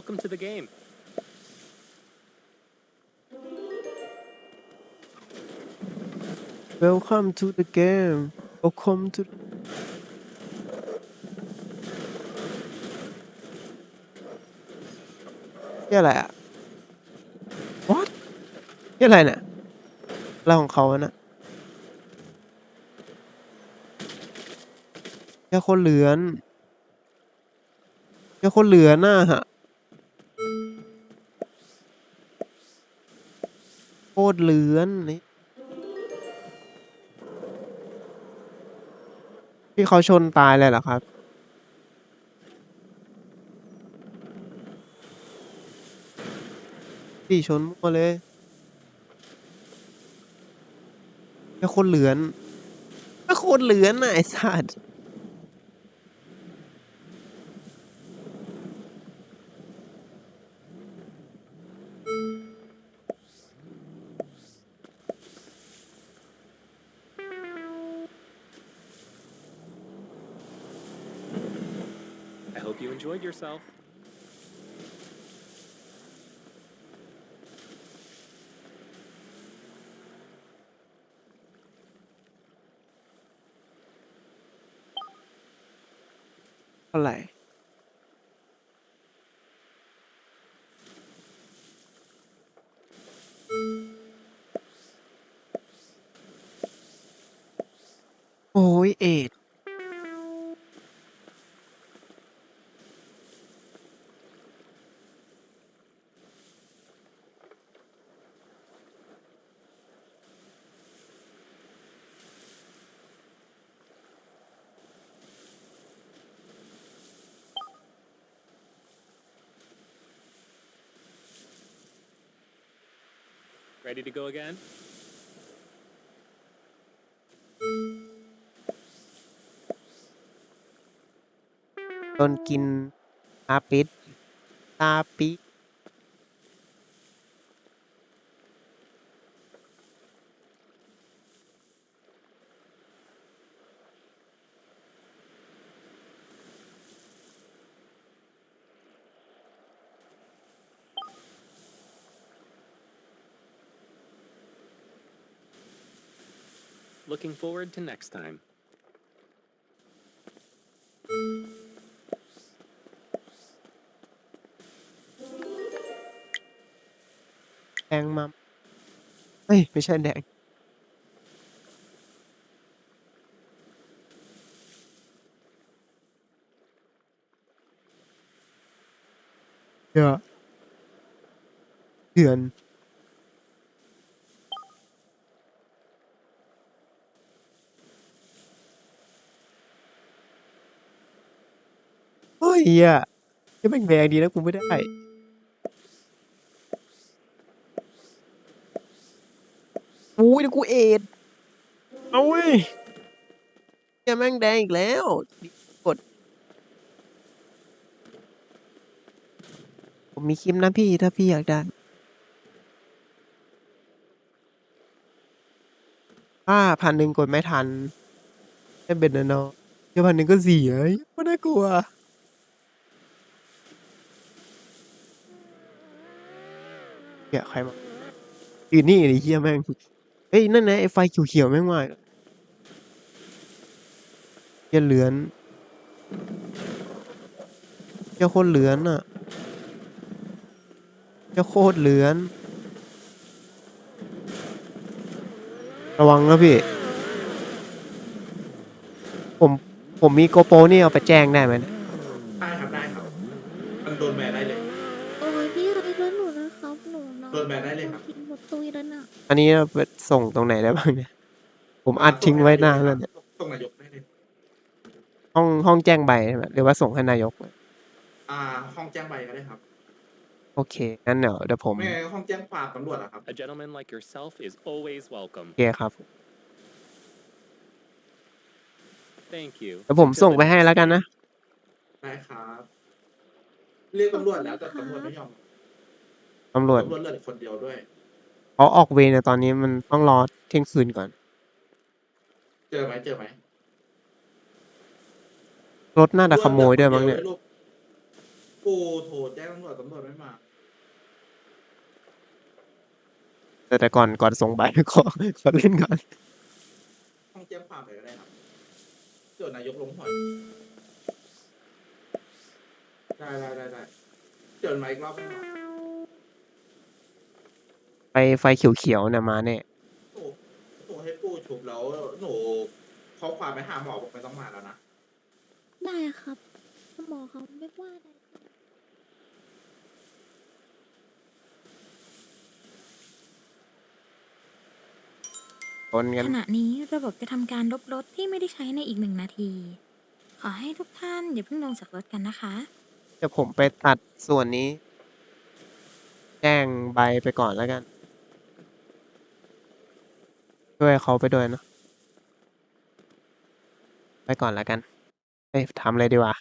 Welcome to the game. Welcome to the game Welcome to นี่อะไรอะ What นี่อะไรเนี่ยอะไรของเขาอะน่ะแค่คนเหลือนแค่คนเหลือนน่ะฮะ โคตรเลือนนี่ที่เขาชนตายเลยเหรอครับพี่ชนมั่วเลยแค่คนเหลือนแค่คนเหลือนน่ะไอ้สัตว์ hope you enjoyed yourself. เท่าไหร่ โอ้ยเอ็ด Ready to go again? โดนกิ Looking forward to next time. แดงมัมเฮ้ย ไม่ใช่แดง เดี๋ เดือนเฮ้ยอะจะแม่งแดงดีนะกูไม่ได้ อุ้ยเดี๋ยวกูเอ็ดเอาเว้ยแกแม่งแดงอีกแล้ว กด ผมมีคลิปนะพี่ถ้าพี่อยากได้ถ้าพันหนึ่งกดไม่ทันไม่เป็นนะเนาะเดี๋ยวพันหนึ่งก็เสียก็น่ากลัว เกี่ยใครมายืนนี่ไอ้เหี้ยแม่งเฮ้ยนั่นนะไอ้ไฟเขียวๆแม่งมาอีกแล้วเหี้ยเหลือนเหี้ยโคตรเหลือนอะเหี้ยโคตรเหลือน ระวังนะพี่ ผม ผมมีโกโปรนี่เอาไปแจ้งได้ไหมเนี่ย ได้ครับได้ครับ มันโดนแบนได้เลย โอ้ยพี่ไรรถหนูนะครับหนูนอน โดนแบนได้เลยครับทิ้งรถตุยแล้วน่ะอันนี้เอาไปส่งตรงไหนได้บ้างเนี่ย ผมอัดทิ้งไว้นานแล้วเนี่ย ส่งนายกได้เลย ห้องห้องแจ้งใบใช่ไหมหรือว่าส่งให้นายกอ่า ห้องแจ้งใบก็ได้ครับ โอเค งั้นเดี๋ยวเดี๋ยวผม ไม่งั้นห้องแจ้งความตำรวจอะครับ A gentleman like yourself is always welcome. โอเคครับ Thank you. เดี๋ยวผม Until ส่ง the ไปให้ next แล้วกัน time. นะ ได้ครับ เรียกตำรวจแล้วแต่ตำรวจไม่ยอม ตำรวจตำรวจเหลือคนเดียวด้วย เขาออกเวรเนี่ยตอนนี้มันต้องรอเที่ยงคืนก่อน เจอไหมเจอไหมรถน่าจะขโมยด้วยมั้งเนี่ย ลูกกลัวปูโทรแจ้งตำรวจตำรวจไม่มาแต่แต่ก่อนก่อนส่งใบขอขอเล่นก่อน ต้องแจ้งความไปก็ได้ครับเดี๋ยวนายกลงหวยได้ได้ได้ได้เดี๋ยวมาอีกรอบนึงเหรอ ไฟไฟเขียวๆเนี่ยมาเนี่ยหนูหนูให้ปูชุบแล้วหนูข้อความไปหาหมอบอกไม่ต้องมาแล้วนะ ได้ครับหมอเขาไม่ว่าอะไรชนกัน ขณะนี้ระบบจะทำการลบรถที่ไม่ได้ใช้ในอีกหนึ่งนาที ขอให้ทุกท่านอย่าเพิ่งลงจากรถกันนะคะ เดี๋ยวผมไปตัดส่วนนี้ แจ้งใบไปก่อนแล้วกัน ช่วยเขาไปด้วยเนะ ไปก่อนแล้วกัน เอ้ยทำเลยดีกว่า